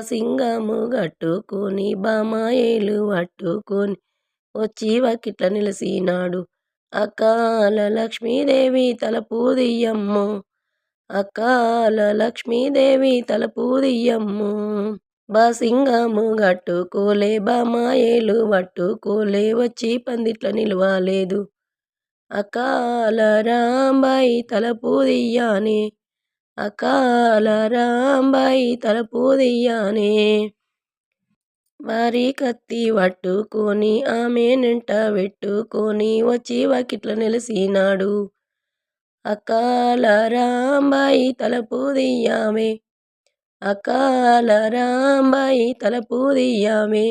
సింగము గట్టుకొని బామాయేలు పట్టుకొని వచ్చి వకిట్ల నిలిసినాడు. అకాల లక్ష్మీదేవి తలపూదియమ్ము అకాల లక్ష్మీదేవి తలపూదియమ్ము దియ్యమ్మో. బాసింగము గట్టుకోలే బామాయేలు పట్టుకోలే వచ్చి పందిట్ల నిలవాలేదు. అకాల రాంబాయి తలపు అకాల రాంబాయి తలపు దియ్యానే మరి కత్తి పట్టుకొని ఆమె నింట పెట్టుకొని వచ్చి వాకిట్ల నిలిసినాడు. అకాల రాంబాయి తలపు దియ్యామే అకాల రాంబాయి తలపు దియ్యామే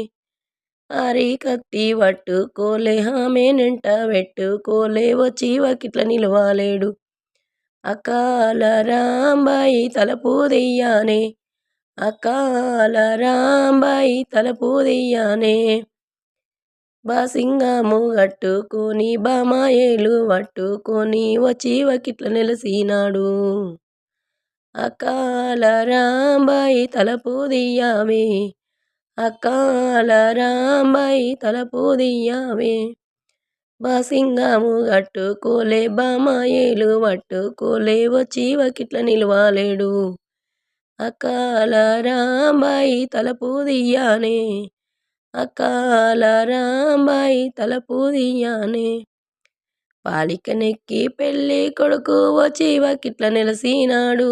అరి కత్తి పట్టుకోలే ఆమె నింట పెట్టుకోలే వచ్చి వాకిట్ల నిలవలేడు. అకాల రాంబాయి తలపూదయ్యానే అకాల రాంబాయి తలపూదయ్యానే బాసింగము బామాయేలు పట్టుకొని వచ్చి వకిట్ల నిలిసినాడు. అకాల రాంబాయి తలపూదయ్యామే అకాల రాంబాయి తలపూదయ్యామే బాసింగము గట్టుకోలే బామాయేలు పట్టుకోలే వచ్చి వకిట్ల నిలవలేడు. అకాల రాంబాయి తలపు దియ్యానే అకాల రాంబాయి తలపు దియ్యానే. పాలికనెక్కి పెళ్ళి కొడుకు వచ్చి వాకిట్ల పాలిక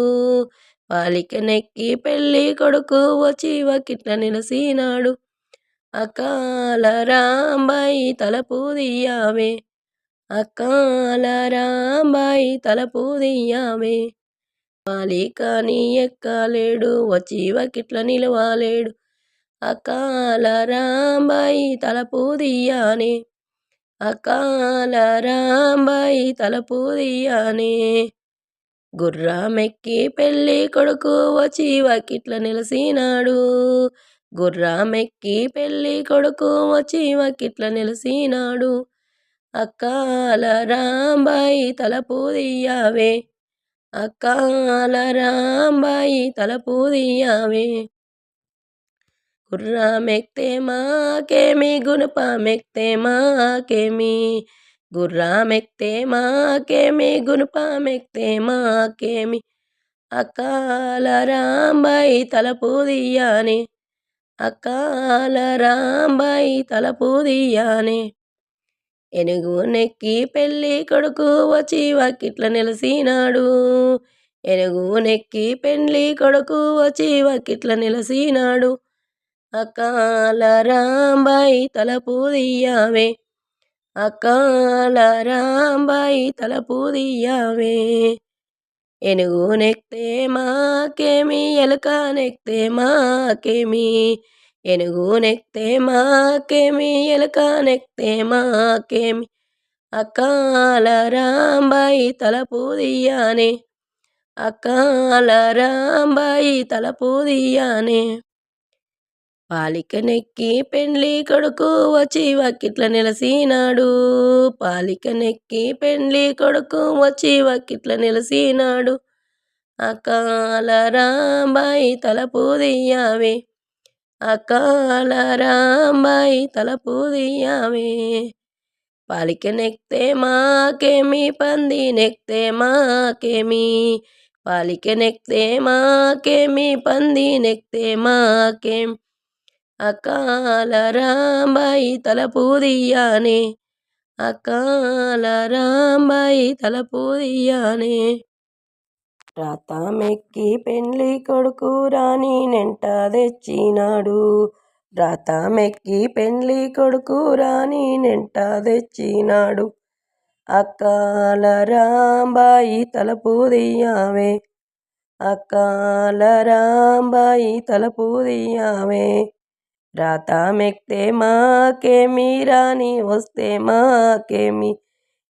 పాలికనెక్కి పెళ్ళి కొడుకు వచ్చి వకిట్ల నిలసినాడు. అకాల రాంబాయి తలపు దియ్యామే. అకాల రాంబాయి తలపు దియ్యామే. ఎక్కలేడు వచ్చి వాకిట్ల నిలవలేడు. అకాల రాంబాయి తలపు దియ్యానే. అకాల రాంబాయి తలపు దియ్యానే. గుర్రమెక్కి పెళ్ళి కొడుకు వచ్చి వాకిట్ల నిలిసినాడు. గుర్రామెక్కి పెళ్ళి కొడుకు వచ్చి వాకిట్ల నిలిసినాడు. అక్కాల రాంబాయి తలపు దియ్యావే. అకాల రాంబాయి తలపు దియ్యావే. గుర్రమెక్తే మాకేమి గుణపమెక్తే మాకేమి. గుర్రామెక్తే మాకేమి గుణపమెక్తే మాకేమి. అకాల రాంబాయి తలపు దియ్యానే. అకాల రాంబాయి తలపు ఎనుగు నెక్కి పెళ్ళి కొడుకు వచ్చి వాకిట్ల నిలసినాడు. ఎనుగు నెక్కి పెళ్ళి కొడుకు వచ్చి వాకిట్ల నిలసినాడు. అకాల రాంబాయి తలపు దియ్యావే అకాల రాంబాయి తలపు ఏనుగు నెక్తే మాకేమి ఎలుక నెక్తే మాకేమి ఏనుగు నెక్తే మాకేమి ఎలుక నెక్తే మాకేమి. అకాల రాంబాయి తలపు దియ్యానే అకాల రాంబాయి తలపు దియ్యానే. పాలికనెక్కి పెండ్లి కొడుకు వచ్చి వాకిట్ల నిలిసినాడు. పాలికనెక్కి పెండ్లి కొడుకు వచ్చి వాకిట్ల నిలిసినాడు. అకాల రాంబాయి తలపు దియ్యావే. అకాల రాంబాయి తలపు దియ్యావే. పాలికనెక్తే మాకేమి పంది నెక్తే మాకేమి. పాలికనెక్తే మాకేమి పంది నెక్తే మాకేమి అకాల రాంబాయి తలపూదియానే అకాల రాంబాయి తలపూదియానే రాతామెక్కి పెండ్లి కొడుకు రాణి నెంట తెచ్చినాడు. రాతామెక్కి పెండ్లి కొడుకు రాణి నెంట తెచ్చినాడు. అకాల రాంబాయి తలపూదియావే అకాల రాంబాయి తలపూదియావే దియ్యావే రథమెక్తే మాకేమి? రాణి వస్తే మాకేమి?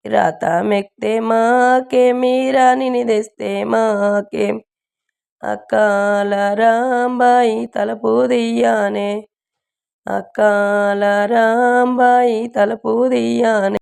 రథమెక్తే మాకేమి? రాణిని తెస్తే మాకేం? అకాల రాంబాయి తలపు దియ్యానే. అకాల రాంబాయి తలపు దియ్యానే.